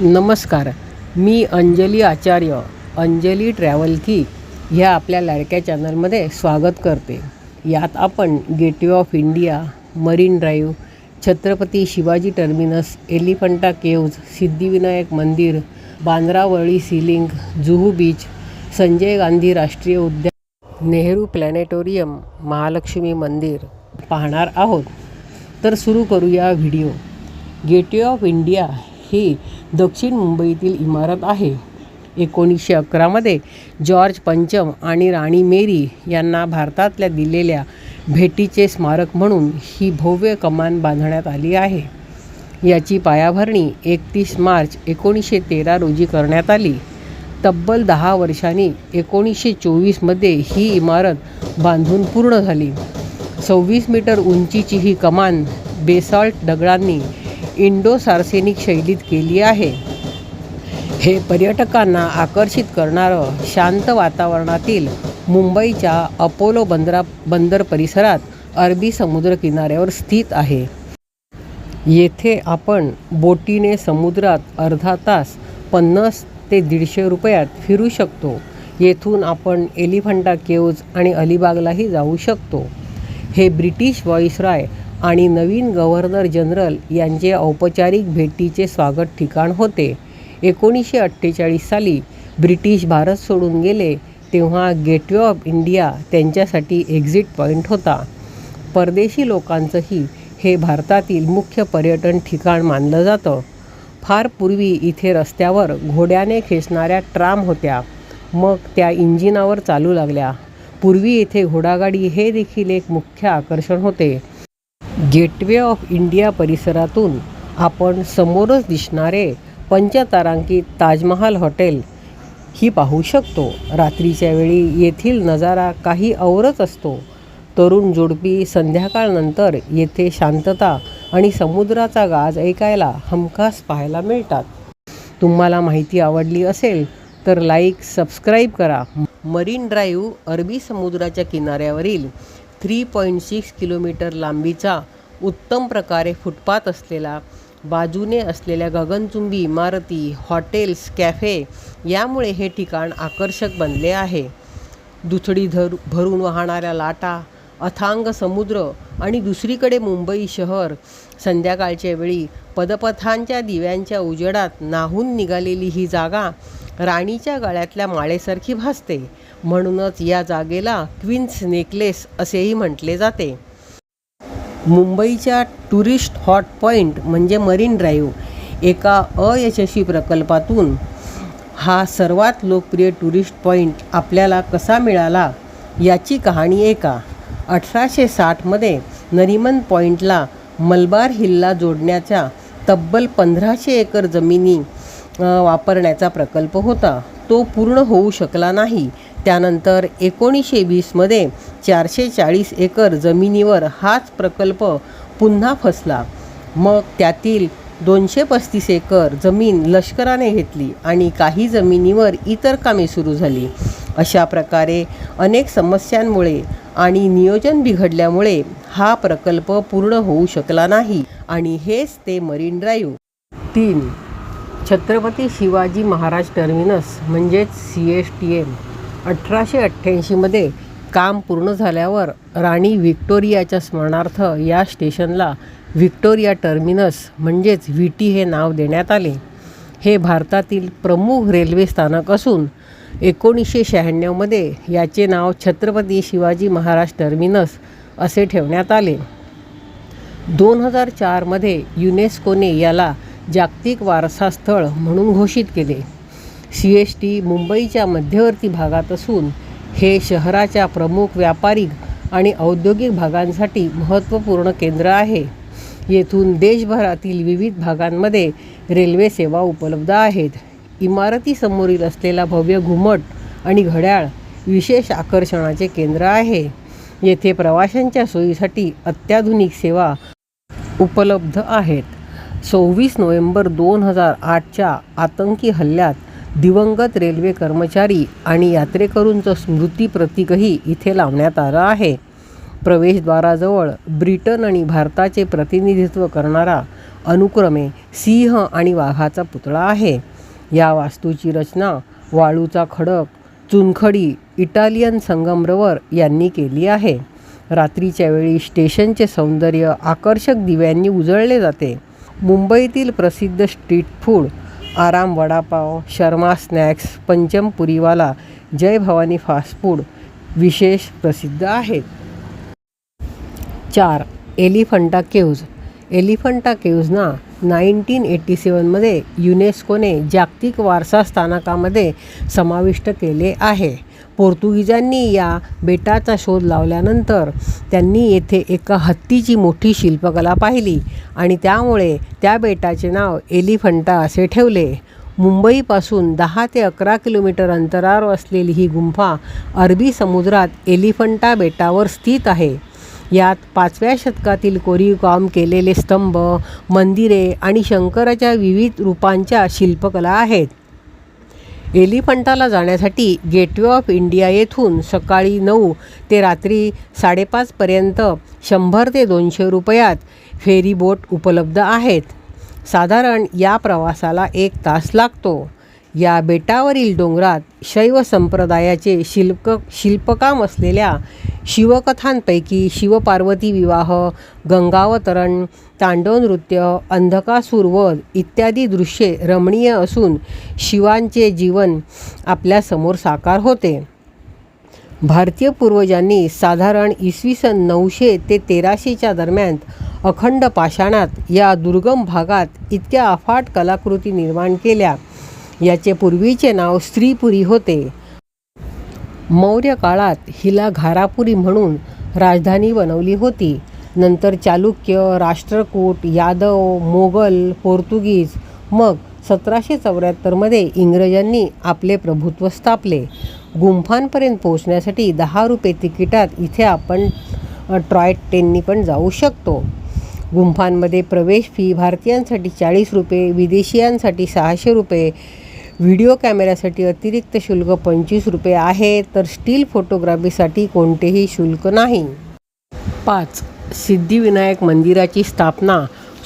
नमस्कार मी अंजली आचार्य अंजली ट्रॅव्हल की ह्या आपल्या लाडक्या चॅनलमध्ये स्वागत करते. यात आपण Gateway of India Marine Drive Chhatrapati Shivaji Terminus Elephanta Caves Siddhivinayak मंदिर Bandra Worli sea link Juhu beach Sanjay Gandhi राष्ट्रीय उद्यान नेहरू प्लॅनेटोरियम महालक्ष्मी मंदिर पाहणार आहोत. तर सुरू करूया व्हिडिओ. गेटवे ऑफ इंडिया ही दक्षिण मुंबईतील इमारत आहे. एकोणीसशे अकरामध्ये जॉर्ज पंचम आणि राणी मेरी यांना भारतातल्या दिलेल्या भेटीचे स्मारक म्हणून ही भव्य कमान बांधण्यात आली आहे. याची पायाभरणी एकतीस मार्च एकोणीसशे तेरा रोजी करण्यात आली. तब्बल दहा वर्षांनी एकोणीसशे चोवीसमध्ये ही इमारत बांधून पूर्ण झाली. सव्वीस मीटर उंचीची ही कमान बेसॉल्ट दगडांनी इंडो सार्सेनिक शैलीत केली आहे. हे पर्यटकांना आकर्षित करणारं शांत वातावरणातील मुंबईच्या अपोलो बंदरा बंदर परिसरात अरबी समुद्र किनाऱ्यावर स्थित आहे. येथे आपण बोटीने समुद्रात अर्धा तास पन्नास ते दीडशे रुपयात फिरू शकतो. येथून आपण एलिफंटा केव्ज आणि अलिबागलाही जाऊ शकतो. हे ब्रिटिश व्हॉइसरॉय आणि नवीन गव्हर्नर जनरल यांचे औपचारिक भेटीचे स्वागत ठिकाण होते. एकोणीसशे अठ्ठेचाळीस साली ब्रिटिश भारत सोडून गेले तेव्हा गेटवे ऑफ इंडिया त्यांच्यासाठी एक्झिट पॉईंट होता. परदेशी लोकांचंही हे भारतातील मुख्य पर्यटन ठिकाण मानलं जातं. फार पूर्वी इथे रस्त्यावर घोड्याने खेचणाऱ्या ट्राम होत्या. मग त्या इंजिनावर चालू लागल्या. पूर्वी येथे घोडागाडी हे देखील एक मुख्य आकर्षण होते. गेटवे ऑफ इंडिया परिसरातून आपण समोरच दिसणारे पंचतारांकित ताजमहाल हॉटेल ही पाहू शकतो. रात्रीच्या वेळी येथील नजारा काही औरच असतो. तरुण जोडपी संध्याकाळनंतर येथे शांतता आणि समुद्राचा गाज ऐकायला हमखास पाहायला मिळतात. तुम्हाला माहिती आवडली असेल तर लाईक सबस्क्राईब करा. मरीन ड्राईव्ह अरबी समुद्राच्या किनाऱ्यावरील थ्री पॉईंट सिक्स किलोमीटर लांबीचा उत्तम प्रकारे फुटपाथ असलेला बाजूने असलेल्या गगनचुंबी इमारती हॉटेल्स कॅफे यामुळे हे ठिकाण आकर्षक बनले आहे. दुथडी धर भरून वाहणाऱ्या लाटा अथांग समुद्र आणि दुसरीकडे मुंबई शहर संध्याकाळच्या वेळी पदपथांच्या दिव्यांच्या उजेडात नाहून निघालेली ही जागा राणीच्या गळ्यातल्या माळेसारखी भासते. म्हणूनच या जागेला क्वीन्स नेकलेस असेही म्हटले जाते. मुंबईच्या टुरिस्ट हॉट पॉईंट म्हणजे मरीन ड्राईव्ह एका अयशस्वी प्रकल्पातून हा सर्वात लोकप्रिय टुरिस्ट पॉईंट आपल्याला कसा मिळाला याची कहाणी एका अठराशे साठमध्ये नरिमन पॉईंटला मलबार हिलला जोडण्याच्या तब्बल पंधराशे एकर जमिनी वापरण्याचा प्रकल्प होता. तो पूर्ण होऊ शकला नाही. त्यानंतर एकोणीसशे वीसमध्ये चारशे चाळीस एकर जमिनीवर हाच प्रकल्प पुन्हा फसला. मग त्यातील दोनशे पस्तीस एकर जमीन लष्कराने घेतली आणि काही जमिनीवर इतर कामे सुरू झाली. अशा प्रकारे अनेक समस्यांमुळे आणि नियोजन बिघडल्यामुळे हा प्रकल्प पूर्ण होऊ शकला नाही आणि हेच ते मरीन ड्राईव्ह. तीन. छत्रपती शिवाजी महाराज टर्मिनस म्हणजेच सी एस टी एम. अठराशे अठ्ठ्याऐंशीमध्ये काम पूर्ण झाल्यावर राणी व्हिक्टोरियाच्या स्मरणार्थ या स्टेशनला व्हिक्टोरिया टर्मिनस म्हणजेच व्ही टी हे नाव देण्यात आले. हे भारतातील प्रमुख रेल्वे स्थानक असून एकोणीसशे शहाण्णवमध्ये याचे नाव छत्रपती शिवाजी महाराज टर्मिनस असे ठेवण्यात आले. दोन हजार चारमध्ये युनेस्कोने याला जागतिक वारसा स्थळ म्हणून घोषित केले. सी एस टी मुंबईच्या मध्यवर्ती भागात असून हे शहराच्या प्रमुख व्यापारी आणि औद्योगिक भागांसाठी महत्त्वपूर्ण केंद्र आहे. येथून देशभरातील विविध भागांमध्ये रेल्वे सेवा उपलब्ध आहेत. इमारतीसमोरील असलेला भव्य घुमट आणि घड्याळ विशेष आकर्षणाचे केंद्र आहे. येथे प्रवाशांच्या सोयीसाठी अत्याधुनिक सेवा उपलब्ध आहेत. सव्वीस नोव्हेंबर दोन हजार आठच्या आतंकी हल्ल्यात दिवंगत रेल्वे कर्मचारी आणि यात्रेकरूंचं स्मृती प्रतीकही इथे लावण्यात आलं आहे. प्रवेशद्वाराजवळ ब्रिटन आणि भारताचे प्रतिनिधित्व करणारा अनुक्रमे सिंह आणि वाघाचा पुतळा आहे. या वास्तूची रचना वाळूचा खडक चुनखडी इटालियन संगमरवर यांनी केली आहे. रात्रीच्या वेळी स्टेशनचे सौंदर्य आकर्षक दिव्यांनी उजळले जाते. मुंबईतील प्रसिद्ध स्ट्रीट फूड आराम vada pav Sharma snacks Pancham Puriwala Jai Bhavani fast food विशेष प्रसिद्ध आहेत. चार एलिफंटा केव्ज. एलिफंटा केव्जना नाईन्टीन एट्टी सेवनमध्ये युनेस्कोने जागतिक वारसा स्थानकामध्ये समाविष्ट केले आहे. पोर्तुगीजांनी या बेटाचा शोध लावल्यानंतर त्यांनी येथे एका हत्तीची मोठी शिल्पकला पाहिली आणि त्यामुळे त्या बेटाचे नाव एलिफंटा असे ठेवले. मुंबईपासून दहा ते अकरा किलोमीटर अंतरावर असलेली ही गुंफा अरबी समुद्रात एलिफंटा बेटावर स्थित आहे. यात पाचव्या शतकातील कोरीव काम केलेले स्तंभ मंदिरे आणि शंकराच्या विविध रूपांच्या शिल्पकला आहेत. एलिफंटाला जाण्यासाठी गेटवे ऑफ इंडिया येथून सकाळी नऊ ते रात्री साडेपाचपर्यंत शंभर ते दोनशे रुपयात फेरी बोट उपलब्ध आहेत. साधारण या प्रवासाला एक तास लागतो. या बेटावरील डोंगरात शैव संप्रदायाचे शिल्प शिल्पकाम असलेल्या शिवकथांपैकी शिवपार्वती विवाह गंगावतरण तांडव नृत्य अंधकासूर वध इत्यादी दृश्ये रमणीय असून शिवांचे जीवन आपल्यासमोर साकार होते. भारतीय पूर्वजांनी साधारण इसवी सन नऊशे ते तेराशेच्या दरम्यान अखंड पाषाणात या दुर्गम भागात इतक्या अफाट कलाकृती निर्माण केल्या. याचे पूर्वीचे नाव स्त्रीपुरी होते. मौर्य काळात हिला घारापुरी म्हणून राजधानी बनवली होती. नंतर चालुक्य राष्ट्रकूट यादव मोगल पोर्तुगीज मग सतराशे चौऱ्याहत्तरमध्ये इंग्रजांनी आपले प्रभुत्व स्थापले. गुंफांपर्यंत पोहोचण्यासाठी दहा रुपये तिकिटात इथे आपण ट्रॉय ट्रेननी पण जाऊ शकतो. गुंफांमध्ये प्रवेश फी भारतीयांसाठी चाळीस रुपये विदेशियांसाठी सहाशे रुपये व्हिडिओ कॅमेऱ्यासाठी अतिरिक्त शुल्क पंचवीस रुपये आहे तर स्टील फोटोग्राफीसाठी कोणतेही शुल्क नाही. पाच. सिद्धिविनायक मंदिराची स्थापना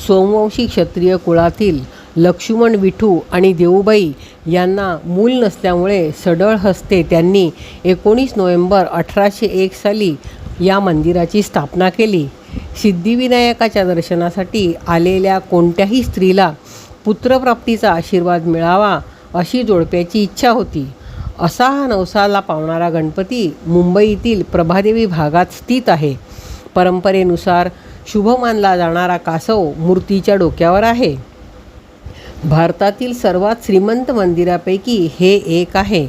सोमवंशी क्षत्रिय कुळातील लक्ष्मण विठू आणि देऊबाई यांना मूल नसल्यामुळे सडळ हस्ते त्यांनी एकोणीस नोव्हेंबर अठराशे एक साली या मंदिराची स्थापना केली. सिद्धिविनायकाच्या दर्शनासाठी आलेल्या कोणत्याही स्त्रीला पुत्रप्राप्तीचा आशीर्वाद मिळावा अशी जोडप्याची इच्छा होती. असा हा नवसाला पावणारा गणपती मुंबईतील प्रभादेवी भागात स्थित आहे. परंपरेनुसार शुभ मानला जाणारा कासव मूर्तीच्या डोक्यावर आहे. भारतातील सर्वात श्रीमंत मंदिरापैकी हे एक आहे.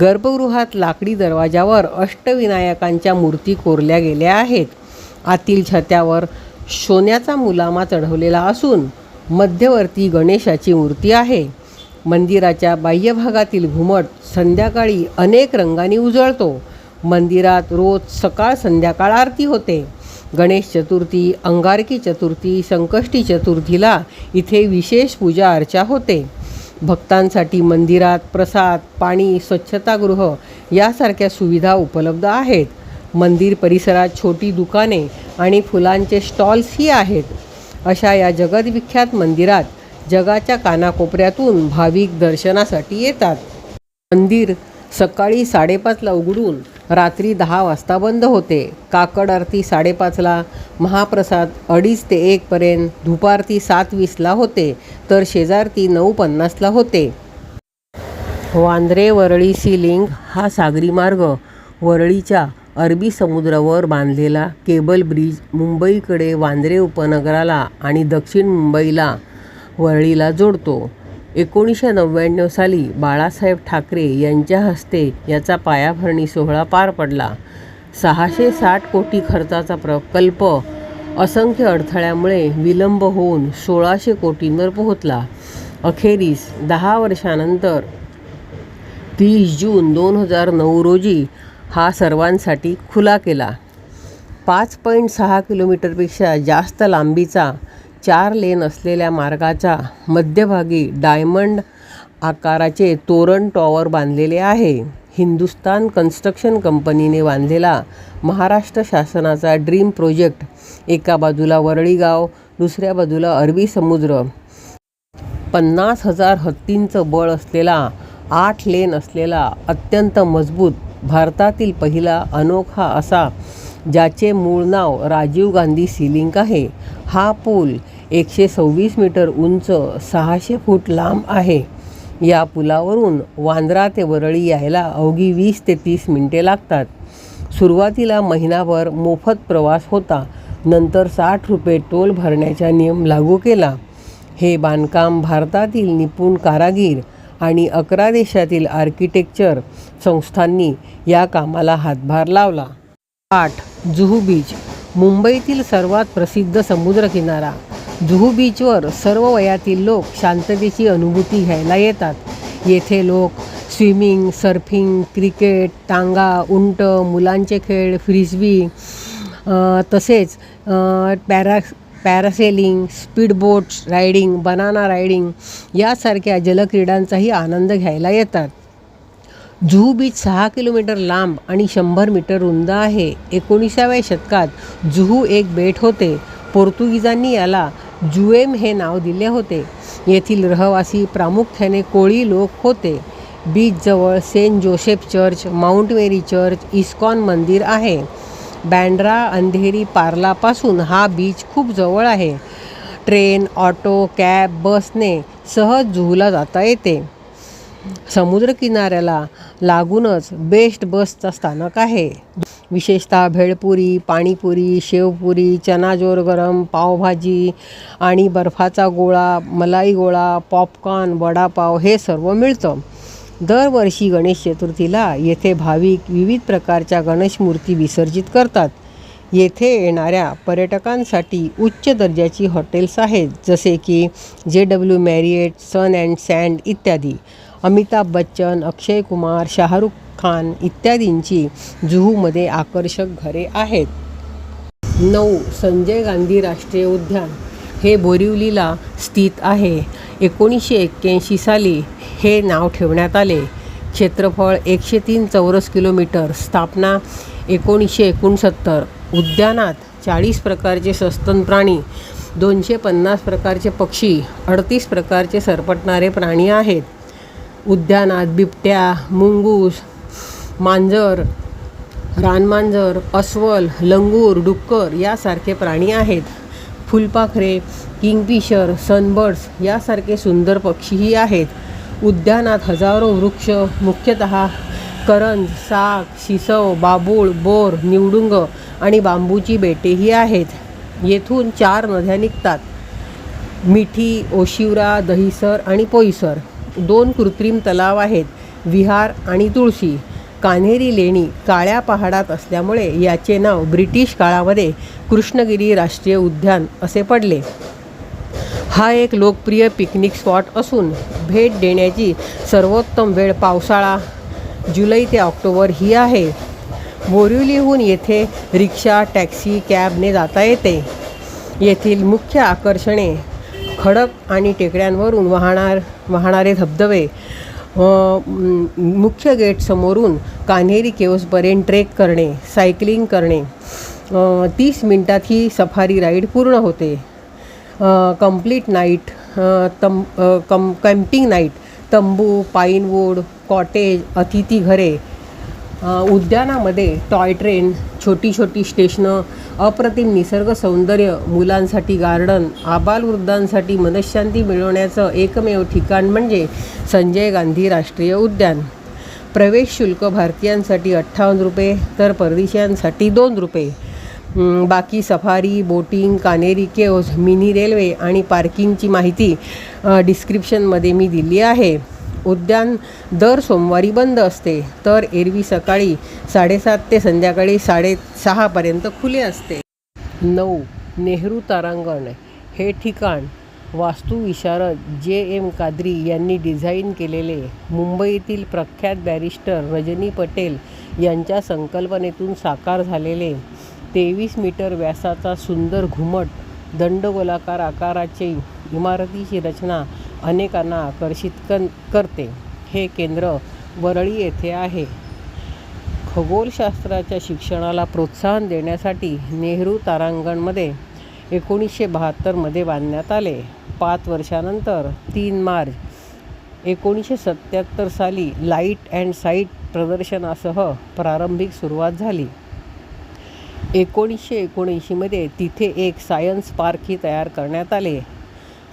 गर्भगृहात लाकडी दरवाजावर अष्टविनायकांच्या मूर्ती कोरल्या गेल्या आहेत. आतील छत्यावर सोन्याचा मुलामा चढवलेला असून मध्यवर्ती गणेशाची मूर्ती आहे. मंदिराच्या बाह्यभागातील घुमट संध्याकाळी अनेक रंगांनी उजळतो. मंदिरात रोज सकाळ संध्याकाळ आरती होते. गणेश चतुर्थी अंगारकी चतुर्थी संकष्टी चतुर्थीला इथे विशेष पूजा अर्चा होते. भक्तांसाठी मंदिरात प्रसाद पाणी स्वच्छतागृह यासारख्या सुविधा उपलब्ध आहेत. मंदिर परिसरात छोटी दुकाने आणि फुलांचे स्टॉल्सही आहेत. अशा या जगदविख्यात मंदिरात जगाच्या कानाकोपऱ्यातून भाविक दर्शनासाठी येतात. मंदिर सकाळी साडेपाचला उघडून रात्री दहा वाजता बंद होते. काकड आरती साडेपाचला महाप्रसाद अडीच ते एकपर्यंत धुपारती सात वीसला होते तर शेजारती नऊ पन्नासला होते. वांद्रे वरळी सी लिंक हा सागरी मार्ग वरळीच्या अरबी समुद्रावर बांधलेला केबल ब्रिज मुंबईकडे वांद्रे उपनगराला आणि दक्षिण मुंबईला वरळीला जोडतो. एकोणीसशे नव्याण्णव साली बाळासाहेब ठाकरे यांच्या हस्ते याचा पायाभरणी सोहळा पार पडला. सहाशे साठ कोटी खर्चाचा प्रकल्प असंख्य अडथळ्यामुळे विलंब होऊन सोळाशे कोटींवर पोहोचला. अखेरीस दहा वर्षानंतर तीस जून दोन हजार नऊ रोजी हा सर्वांसाठी खुला केला. पाच पॉईंट सहा किलोमीटरपेक्षा जास्त लांबीचा चार लेन असलेल्या मार्गाच्या मध्यभागी डायमंड आकाराचे तोरण टॉवर बांधलेले आहे. हिंदुस्तान कन्स्ट्रक्शन कंपनीने बांधलेला महाराष्ट्र शासनाचा ड्रीम प्रोजेक्ट एका बाजूला वरळीगाव दुसऱ्या बाजूला अरबी समुद्र. पन्नास हजार हत्तींचं बळ असलेला आठ लेन असलेला अत्यंत मजबूत भारतातील पहिला अनोखा असा ज्याचे मूळ नाव राजीव गांधी सिलिंक आहे. हा पूल एकशे सव्वीस मीटर उंच सहाशे फूट लांब आहे. या पुलावरून वांद्रा ते वरळी यायला अवघी वीस ते तीस मिनिटे लागतात. सुरुवातीला महिनाभर मोफत प्रवास होता. नंतर साठ रुपये टोल भरण्याचा नियम लागू केला. हे बांधकाम भारतातील निपुण कारागीर आणि अकरा देशातील आर्किटेक्चर संस्थांनी या कामाला हातभार लावला. आठ. जुहू बीच मुंबईतील सर्वात प्रसिद्ध समुद्रकिनारा. जुहू बीचवर सर्व वयातील लोक शांततेची अनुभूती घ्यायला येतात. येथे लोक स्विमिंग सर्फिंग क्रिकेट टांगा उंट मुलांचे खेळ फ्रिस्बी तसेच para parasailing speedboats riding banana riding यासारख्या जलक्रीडांचाही आनंद घ्यायला येतात. जुहू बीच सहा किलोमीटर लांब आणि शंभर मीटर रुंद आहे. एकोणीसाव्या शतकात जुहू एक बेट होते. पोर्तुगीजांनी याला जुएम हे नाव दिले होते. येथील रहवासी प्रामुख्याने कोळी लोक होते. बीचजवळ Saint Joseph church Mount Mary church ISKCON मंदिर आहे. बँड्रा अंधेरी पार्लापासून हा बीच खूप जवळ आहे. ट्रेन ऑटो कॅब बसने सहज जुहूला जाता येते. समुद्रकिनाऱ्याला लागूनच बेस्ट बसचा स्थानक आहे. विशेषतः भेळपुरी पाणीपुरी शेवपुरी चनाजोर गरम पावभाजी आणि बर्फाचा गोळा मलाई गोळा पॉपकॉर्न वडापाव हे सर्व मिळतं. दरवर्षी गणेश चतुर्थीला येथे भाविक विविध प्रकारच्या गणेश मूर्ती विसर्जित करतात. येथे येणाऱ्या पर्यटकांसाठी उच्च दर्जाची हॉटेल्स आहेत जसे की J W Marriott Sun and Sand इत्यादी. अमिताभ बच्चन अक्षय कुमार शाहरुख खान इत्यादींची जुहूमध्ये आकर्षक घरे आहेत. नऊ संजय गांधी राष्ट्रीय उद्यान. हे बोरिवलीला स्थित आहे. एकोणीसशे एक्क्याऐंशी साली हे नाव ठेवण्यात आले. क्षेत्रफळ एकशे तीन चौरस किलोमीटर स्थापना एकोणीसशे एकोणसत्तर. उद्यानात चाळीस प्रकारचे सस्तन प्राणी दोनशे पन्नास प्रकारचे पक्षी अडतीस प्रकारचे सरपटणारे प्राणी आहेत. उद्यानात बिबट्या मुंगूस मांजर रानमांजर अस्वल लंगूर डुक्कर यासारखे प्राणी आहेत. फुलपाखरे किंगफिशर सनबर्ड्स यासारखे सुंदर पक्षीही आहेत. उद्यानात हजारो वृक्ष मुख्यतः करंज साग शिसव बाबूळ बोर निवडुंग आणि बांबूची बेटेही आहेत. येथून चार नद्या निघतात. मिठी ओशिवरा दहिसर आणि पोईसर. दोन कृत्रिम तलाव आहेत विहार आणि तुळशी. कान्हेरी लेणी काळ्या पहाडात असल्यामुळे याचे नाव ब्रिटिश काळामध्ये कृष्णगिरी राष्ट्रीय उद्यान असे पडले. हा एक लोकप्रिय पिकनिक स्पॉट असून भेट देण्याची सर्वोत्तम वेळ पावसाळा जुलै ते ऑक्टोबर ही आहे. बोरिवलीहून येथे रिक्षा टॅक्सी कॅबने जाता येते. येथील मुख्य आकर्षणे खडक आणि टेकड्यांवरून वाहणार वाहणारे धबधबे मुख्य गेट समोरून कान्हेरी केव्सपर्यंत ट्रेक करणे सायकलिंग करणे. तीस मिनटात ही सफारी राईड पूर्ण होते. कंप्लीट नाईट तम कम कॅम्पिंग नाईट तंबू पाईनवूड कॉटेज अतिथी घरे उद्यानामध्ये टॉय ट्रेन छोटी छोटी स्टेशनं अप्रतिम निसर्ग सौंदर्य मुलांसाठी गार्डन आबालवृद्धांसाठी मनशांती मिळवण्याचं एकमेव ठिकाण म्हणजे संजय गांधी राष्ट्रीय उद्यान. प्रवेश शुल्क भारतीयांसाठी अठ्ठावन्न रुपये तर परदेशांसाठी दोन रुपये. बाकी safari boating Kanheri cave mini railway आणि पार्किंगची माहिती डिस्क्रिप्शनमध्ये मी दिली आहे. उद्यान दर सोमवारी बंद असते. तर एरवी सकाळी साडेसात ते संध्याकाळी साडेसहापर्यंत खुले असते. नऊ नेहरू तारांगण. हे ठिकाण वास्तुविशारद जे एम कादरी यांनी डिझाईन केलेले मुंबईतील प्रख्यात बॅरिस्टर रजनी पटेल यांच्या संकल्पनेतून साकार झालेले तेवीस मीटर व्यासाचा सुंदर घुमट दंडगोलाकार आकाराची इमारतीची रचना अनेकांना आकर्षित कन करते. हे केंद्र वरळी येथे आहे. खगोलशास्त्राच्या शिक्षणाला प्रोत्साहन देण्यासाठी नेहरू तारांगणमध्ये एकोणीसशे बहात्तरमध्ये बांधण्यात आले. पाच वर्षानंतर तीन मार्च एकोणीसशे सत्त्याहत्तर साली लाइट अँड साईट प्रदर्शनासह प्रारंभिक सुरुवात झाली. एकोणीसशे एकोणऐंशीमध्ये तिथे एक सायन्स पार्कही तयार करण्यात आले.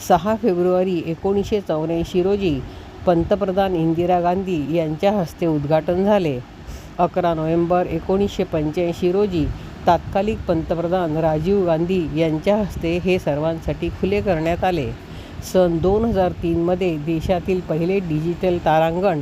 सहा फेब्रुवारी एकोणीसशे चौऱ्याऐंशी रोजी पंतप्रधान इंदिरा गांधी यांच्या हस्ते उद्घाटन झाले. अकरा नोव्हेंबर एकोणीसशे पंच्याऐंशी रोजी तात्कालिक पंतप्रधान राजीव गांधी यांच्या हस्ते हे सर्वांसाठी खुले करण्यात आले. सन दोन हजार तीनमध्ये देशातील पहिले डिजिटल तारांगण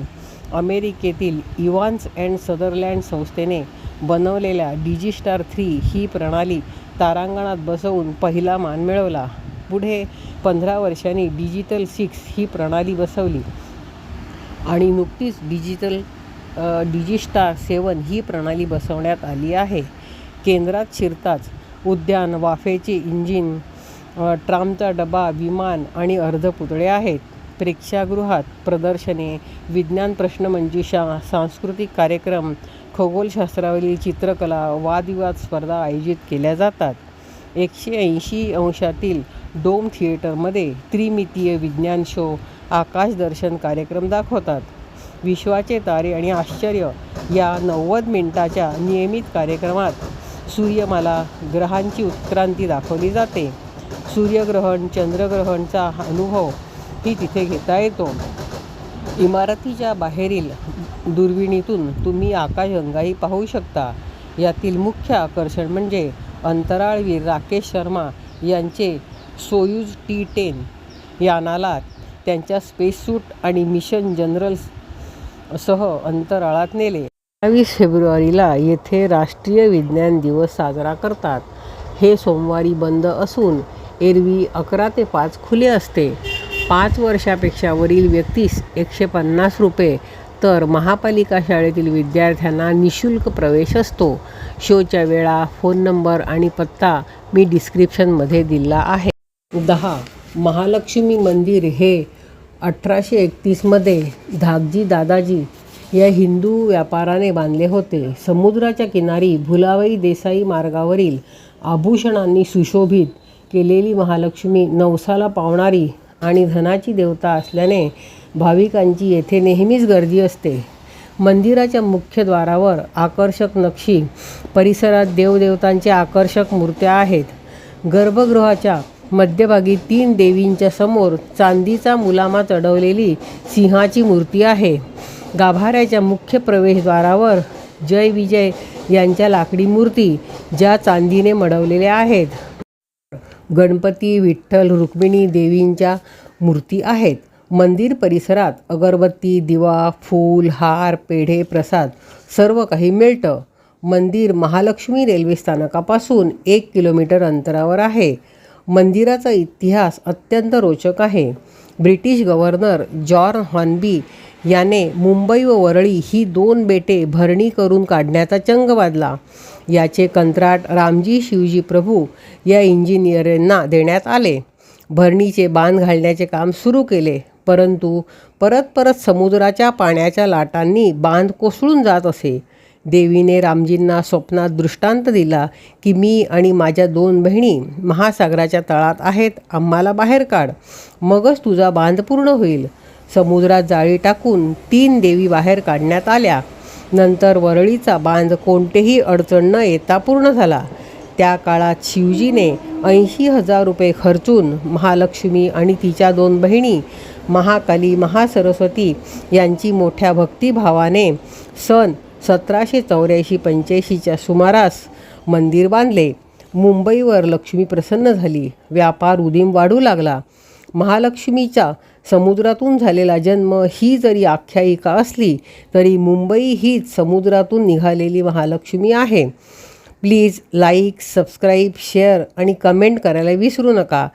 अमेरिकेतील इव्हान्स अँड सदरलँड संस्थेने बनवलेल्या डिजिस्टार थ्री ही प्रणाली तारांगणात बसवून पहिला मान मिळवला. पुढे पंधरा वर्षांनी डिजिटल सिक्स ही प्रणाली बसवली. आणि नुकतीच डिजिटल डिजिस्टार सेवन ही प्रणाली बसवण्यात आली आहे. केंद्रात शिरताच उद्यान वाफेचे इंजिन ट्रामचा डबा विमान आणि अर्धपुतळे आहेत. प्रेक्षागृहात प्रदर्शने विज्ञान प्रश्नमंजुषा म्हणजे सांस्कृतिक कार्यक्रम खगोलशास्त्रावरील चित्रकला वादविवाद स्पर्धा आयोजित केल्या जातात. एकशे ऐंशी अंशातील डोम थिएटरमध्ये त्रिमितीय विज्ञान शो आकाशदर्शन कार्यक्रम दाखवतात. विश्वाचे तारे आणि आश्चर्य या नव्वद मिनिटाच्या नियमित कार्यक्रमात सूर्यमाला ग्रहांची उत्क्रांती दाखवली जाते. सूर्यग्रहण चंद्रग्रहणचा अनुभव ही तिथे घेता येतो. इमारतीच्या बाहेरील दुर्बिणीतून तुम्ही आकाशगंगाही पाहू शकता. यातील मुख्य आकर्षण म्हणजे अंतराळवीर राकेश शर्मा यांचे सोयूज टी टेन यानाला त्यांच्या स्पेससूट आणि मिशन जनरल्स सह अंतराळात नेले. अठ्ठावीस फेब्रुवारीला येथे राष्ट्रीय विज्ञान दिवस साजरा करतात. हे सोमवारी बंद असून एरवी अकरा ते पाच खुले असते. पाच वर्षापेक्षा वरील व्यक्तीस एकशे पन्नास रुपये तर महापालिका शाळेतील विद्यार्थ्यांना निशुल्क प्रवेश असतो. शोच्या वेळा फोन नंबर आणि पत्ता मी डिस्क्रिप्शनमध्ये दिला आहे. दहा. महालक्ष्मी मंदिर हे अठराशे एकतीसमध्ये धाकजी दादाजी या हिंदू व्यापाराने बांधले होते. समुद्राच्या किनारी भुलावई देसाई मार्गावरील आभूषणांनी सुशोभित केलेली महालक्ष्मी नवसाला पावणारी आणि धनाची देवता असल्याने भाविकांची येथे नेहमीच गर्दी असते. मंदिराच्या मुख्य द्वारावर आकर्षक नक्षी परिसरात देवदेवतांच्या आकर्षक मूर्त्या आहेत. गर्भगृहाच्या मध्यभागी तीन देवींच्या समोर चांदीचा मुलामा चढवलेली सिंहाची मूर्ती आहे. गाभाऱ्याच्या मुख्य प्रवेशद्वारावर जय विजय यांच्या लाकडी मूर्ती ज्या चांदीने मडवलेल्या आहेत. गणपती विठ्ठल रुक्मिणी देवींच्या मूर्ती आहेत. मंदिर परिसरात अगरबत्ती दिवा फूल हार पेढे प्रसाद सर्व काही मिळतं. मंदिर महालक्ष्मी रेल्वे स्थानकापासून एक किलोमीटर अंतरावर आहे. मंदिराचा इतिहास अत्यंत रोचक आहे. ब्रिटिश गव्हर्नर जॉर्न हॉर्नबी याने मुंबई व वरळी ही दोन बेटे भरणी करून काढण्याचा चंग बांधला. याचे कंत्राट रामजी शिवजी प्रभू या इंजिनियरांना देण्यात आले. भरणीचे बांध घालण्याचे काम सुरू केले परंतु परत परत समुद्राच्या पाण्याच्या लाटांनी बांध कोसळून जात असे. देवीने रामजींना स्वप्नात दृष्टांत दिला की मी आणि माझ्या दोन बहिणी महासागराच्या तळात आहेत आम्हाला बाहेर काढ. मगच तुझा बांध पूर्ण होईल. समुद्रात जाळी टाकून तीन देवी बाहेर काढण्यात आल्या. नंतर वरळीचा बांध कोणतेही अडचण न येता पूर्ण झाला. त्या काळात शिवजीने ऐंशी हजार रुपये खर्चून महालक्ष्मी आणि तिच्या दोन बहिणी महाकाली महासरस्वती यांची मोठ्या भक्तिभावाने सन सतराशे चौऱ्याऐंशी पंच्याऐंशीच्या सुमारास मंदिर बांधले. मुंबईवर लक्ष्मी प्रसन्न झाली. व्यापार उदीम वाढू लागला. महालक्ष्मीचा समुद्रातून झालेला जन्म ही जरी आख्यायिका असली तरी मुंबई हीच समुद्रातून निघालेली महालक्ष्मी आहे. प्लीज लाईक सबस्क्राईब शेअर आणि कमेंट करायला विसरू नका.